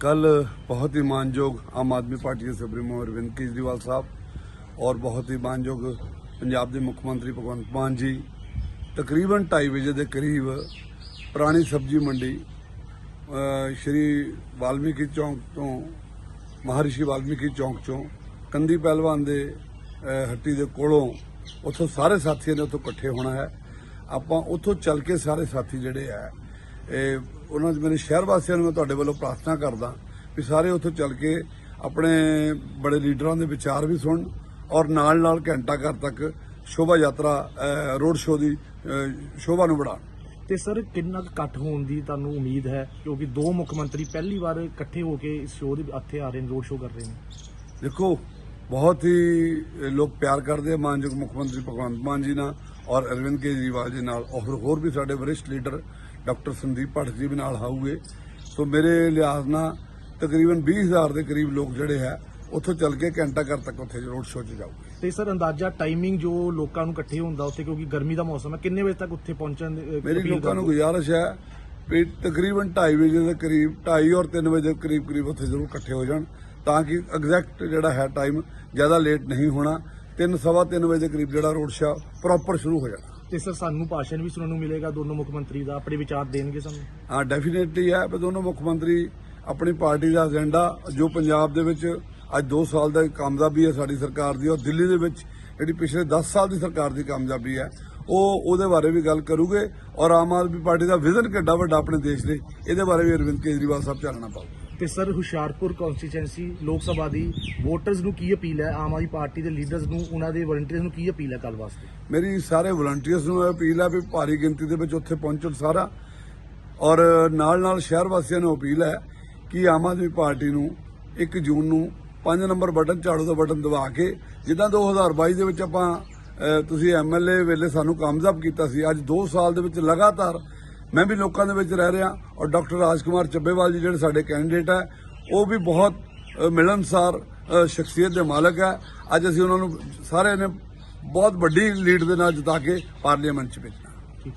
ਕੱਲ ਬਹੁਤ ਹੀ ਮਾਨਯੋਗ ਆਮ ਆਦਮੀ ਪਾਰਟੀ ਦੇ ਸੁਪਰੀਮੋ ਅਰਵਿੰਦ ਕੇਜਰੀਵਾਲ ਸਾਹਿਬ ਔਰ ਬਹੁਤ ਹੀ ਮਾਨਯੋਗ ਪੰਜਾਬ ਦੇ ਮੁੱਖ ਮੰਤਰੀ ਭਗਵੰਤ ਮਾਨ ਜੀ, ਤਕਰੀਬਨ 2:30 ਵਜੇ ਦੇ ਕਰੀਬ ਪੁਰਾਣੀ ਸਬਜ਼ੀ ਮੰਡੀ ਸ਼੍ਰੀ ਵਾਲਮੀਕੀ ਚੌਂਕ ਤੋਂ, ਮਹਾਰਿਸ਼ੀ ਵਾਲਮੀਕੀ ਚੌਂਕ ਚੋਂ ਕੰਦੀ ਪਹਿਲਵਾਨ ਦੇ ਹੱਟੀ ਦੇ ਕੋਲੋਂ ਉੱਥੋਂ ਸਾਰੇ ਸਾਥੀਆਂ ਨੇ ਉੱਥੋਂ ਇਕੱਠੇ ਹੋਣਾ ਹੈ। ਆਪਾਂ ਉੱਥੋਂ ਚੱਲ ਕੇ ਸਾਰੇ ਸਾਥੀ ਜਿਹੜੇ ਆ ਇਹ ਉਹਨਾਂ ਦੇ ਮੇਰੇ ਸ਼ਹਿਰ ਵਾਸੀਆਂ ਨੂੰ ਮੈਂ ਤੁਹਾਡੇ ਵੱਲੋਂ ਪ੍ਰਾਰਥਨਾ ਕਰਦਾ ਵੀ ਸਾਰੇ ਉੱਥੋਂ ਚੱਲ ਕੇ ਆਪਣੇ ਬੜੇ ਲੀਡਰਾਂ ਦੇ ਵਿਚਾਰ ਵੀ ਸੁਣਨ ਔਰ ਨਾਲ ਨਾਲ ਘੰਟਾ ਘਰ ਤੱਕ ਸ਼ੋਭਾ ਯਾਤਰਾ ਰੋਡ ਸ਼ੋਅ ਦੀ ਸ਼ੋਭਾ ਨੂੰ ਵਧਾਉਣ ਤੇ ਸਰ ਕਿੰਨਾ ਇਕੱਠ ਹੋਣ ਦੀ ਤੁਹਾਨੂੰ ਉਮੀਦ ਹੈ? ਕਿਉਂਕਿ ਦੋ ਮੁੱਖ ਮੰਤਰੀ ਪਹਿਲੀ ਵਾਰ ਇਕੱਠੇ ਹੋ ਕੇ ਇਸ ਸ਼ੋਅ ਦੇ ਇੱਥੇ ਆ ਰਹੇ ਨੇ ਰੋਡ ਸ਼ੋਅ ਕਰ ਰਹੇ ਨੇ। ਦੇਖੋ ਬਹੁਤ ਹੀ ਲੋਕ ਪਿਆਰ ਕਰਦੇ ਆ ਮਾਨਯੋਗ ਮੁੱਖ ਮੰਤਰੀ ਭਗਵੰਤ ਮਾਨ ਜੀ ਨਾਲ ਔਰ ਅਰਵਿੰਦ ਕੇਜਰੀਵਾਲ ਜੀ ਨਾਲ ਔਰ ਹੋਰ ਵੀ ਸਾਡੇ ਵਰਿਸ਼ਠ ਲੀਡਰ ਡਾਕਟਰ ਸੰਦੀਪ ਭੱਟ ਜੀ ਵੀ ਨਾਲ ਆਉਗੇ ਸੋ ਮੇਰੇ ਲਿਹਾਜ਼ ਨਾਲ ਤਕਰੀਬਨ 20000 ਦੇ ਕਰੀਬ ਲੋਕ ਜਿਹੜੇ ਹੈ ਉੱਥੋਂ ਚੱਲ ਕੇ ਘੰਟਾ ਘਰ ਤੱਕ ਉੱਥੇ ਰੋਡ ਸ਼ੋਅ 'ਚ ਜਾਊਗੇ। ਤੇ ਸਰ ਅੰਦਾਜ਼ਾ ਟਾਈਮਿੰਗ ਜੋ ਲੋਕਾਂ ਨੂੰ ਇਕੱਠੇ ਹੁੰਦਾ ਉੱਥੇ ਕਿਉਂਕਿ ਗਰਮੀ ਦਾ ਮੌਸਮ ਹੈ ਕਿੰਨੇ ਵਜੇ ਤੱਕ ਉੱਥੇ ਪਹੁੰਚਣ ਦੀ, ਮੇਰੀ ਲੋਕਾਂ ਨੂੰ? ਗੁਜ਼ਾਰਿਸ਼ ਹੈ ਵੀ ਤਕਰੀਬਨ 2:30 ਵਜੇ ਦੇ ਕਰੀਬ 2:30 ਔਰ 3 ਵਜੇ ਦੇ ਕਰੀਬ ਕਰੀਬ ਉੱਥੇ ਜ਼ਰੂਰ ਇਕੱਠੇ ਹੋ ਜਾਣ ਤਾਂ ਕਿ ਐਗਜ਼ੈਕਟ ਜਿਹੜਾ ਹੈ ਟਾਈਮ ਜ਼ਿਆਦਾ ਲੇਟ ਨਹੀਂ ਹੋਣਾ 3 ਸਵਾ 3 ਵਜੇ ਦੇ ਕਰੀਬ ਜਿਹੜਾ ਰੋਡ ਸ਼ੋਅ ਪ੍ਰੋਪਰ ਸ਼ੁਰੂ ਹੋ ਜਾਣਾ। ਤੇ ਸਰ ਸਾਨੂੰ ਭਾਸ਼ਣ ਵੀ ਸੁਣਨ ਨੂੰ ਮਿਲੇਗਾ, ਦੋਨੋਂ ਮੁੱਖ ਮੰਤਰੀ ਦਾ। ਆਪਣੇ ਵਿਚਾਰ ਦੇਣਗੇ ਸਾਨੂੰ? ਹਾਂ ਡੈਫੀਨੇਟਲੀ ਹੈ ਵੀ ਦੋਨੋਂ ਮੁੱਖ ਮੰਤਰੀ ਆਪਣੀ ਪਾਰਟੀ ਦਾ ਏਜੰਡਾ ਜੋ ਪੰਜਾਬ ਦੇ ਵਿੱਚ ਅੱਜ 2 ਸਾਲ ਦਾ ਕਾਮਯਾਬੀ ਹੈ ਸਾਡੀ ਸਰਕਾਰ ਦੀ, ਔਰ ਦਿੱਲੀ ਦੇ ਵਿੱਚ ਜਿਹੜੀ ਪਿਛਲੇ 10 ਸਾਲ ਦੀ ਸਰਕਾਰ ਦੀ ਕਾਮਯਾਬੀ ਹੈ, ਉਹ ਉਹਦੇ ਬਾਰੇ ਵੀ ਗੱਲ ਕਰੂਗੇ, ਔਰ ਆਮ ਆਦਮੀ ਪਾਰਟੀ ਦਾ ਵਿਜ਼ਨ ਕਿੱਡਾ ਵੱਡਾ ਆਪਣੇ ਦੇਸ਼ ਲਈ ਇਹਦੇ ਬਾਰੇ ਵੀ ਅਰਵਿੰਦ ਕੇਜਰੀਵਾਲ ਸਾਹਿਬ ਚਾਨਣਾ ਪਾਓ ਤੇ ਸਰ ਹੁਸ਼ਿਆਰਪੁਰ ਕਨਸਟੀਚੁਐਂਸੀ ਲੋਕ ਸਭਾ ਦੀ ਵੋਟਰਸ ਨੂੰ ਕੀ ਅਪੀਲ ਹੈ? ਆਮ ਆਦਮੀ ਪਾਰਟੀ ਦੇ ਲੀਡਰਸ ਨੂੰ ਉਹਨਾਂ ਦੇ ਵਲੰਟੀਅਰਸ ਨੂੰ ਕੀ ਅਪੀਲ ਹੈ ਕੱਲ ਵਾਸਤੇ? ਮੇਰੀ ਸਾਰੇ ਵਲੰਟੀਅਰਸ ਨੂੰ ਇਹ ਅਪੀਲ ਹੈ ਵੀ ਭਾਰੀ ਗਿਣਤੀ ਦੇ ਵਿੱਚ ਉੱਥੇ ਪਹੁੰਚਣ ਸਾਰਾ। ਔਰ ਨਾਲ ਨਾਲ ਸ਼ਹਿਰ ਵਾਸੀਆਂ ਨੂੰ ਅਪੀਲ ਹੈ ਕਿ ਆਮ ਆਦਮੀ ਪਾਰਟੀ ਨੂੰ 1 ਜੂਨ ਨੂੰ 5 ਨੰਬਰ ਬਟਨ ਝਾੜੂ ਦਾ ਬਟਨ ਦਬਾ ਕੇ ਜਿੱਦਾਂ 2022 ਦੇ ਵਿੱਚ ਆਪਾਂ ਅਹ, ਤੁਸੀਂ ਐਮਐਲਏ ਵੇਲੇ ਸਾਨੂੰ ਕਾਮਯਾਬ ਕੀਤਾ ਸੀ ਅੱਜ 2 ਸਾਲ ਦੇ ਵਿੱਚ ਲਗਾਤਾਰ ਮੈਂ ਵੀ ਲੋਕਾਂ ਦੇ ਵਿੱਚ ਰਹਿ ਰਿਹਾ ਔਰ ਡਾਕਟਰ ਰਾਜ ਕੁਮਾਰ ਚੱਬੇਵਾਲ ਜੀ ਜਿਹੜੇ ਸਾਡੇ ਕੈਂਡੀਡੇਟ ਹੈ ਉਹ ਵੀ ਬਹੁਤ ਅਹ, ਮਿਲਣਸਾਰ ਸ਼ਖਸੀਅਤ ਦੇ ਮਾਲਕ ਹੈ। ਅੱਜ ਅਸੀਂ ਉਹਨਾਂ ਨੂੰ ਸਾਰਿਆਂ ਨੇ ਬਹੁਤ ਵੱਡੀ ਲੀਡ ਦੇ ਨਾਲ ਜਿਤਾ ਕੇ ਪਾਰਲੀਮੈਂਟ 'ਚ ਭੇਜਣਾ।